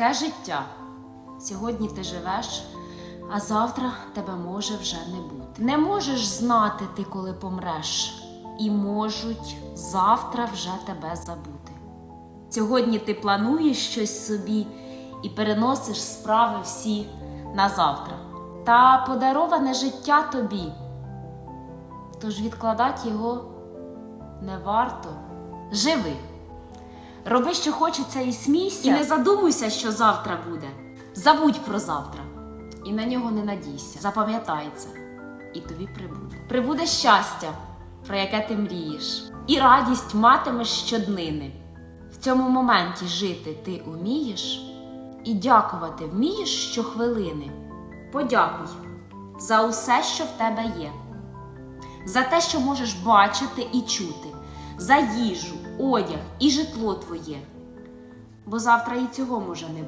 таке життя. Сьогодні ти живеш, а завтра тебе може вже не бути. Не можеш знати ти, коли помреш, і можуть завтра вже тебе забути. Сьогодні ти плануєш щось собі і переносиш справи всі на завтра. Та подароване життя тобі. Тож відкладати його не варто. Живи. Роби, що хочеться, і смійся. І не задумуйся, що завтра буде. Забудь про завтра. І на нього не надійся. Запам'ятай. І тобі прибуде. Прибуде щастя, про яке ти мрієш, і радість матимеш щоднини. В цьому моменті жити ти умієш, і дякувати вмієш щохвилини. Подякуй за усе, що в тебе є за те, що можеш бачити і чути, за їжу, одяг і житло твоє. Бо завтра і цього може не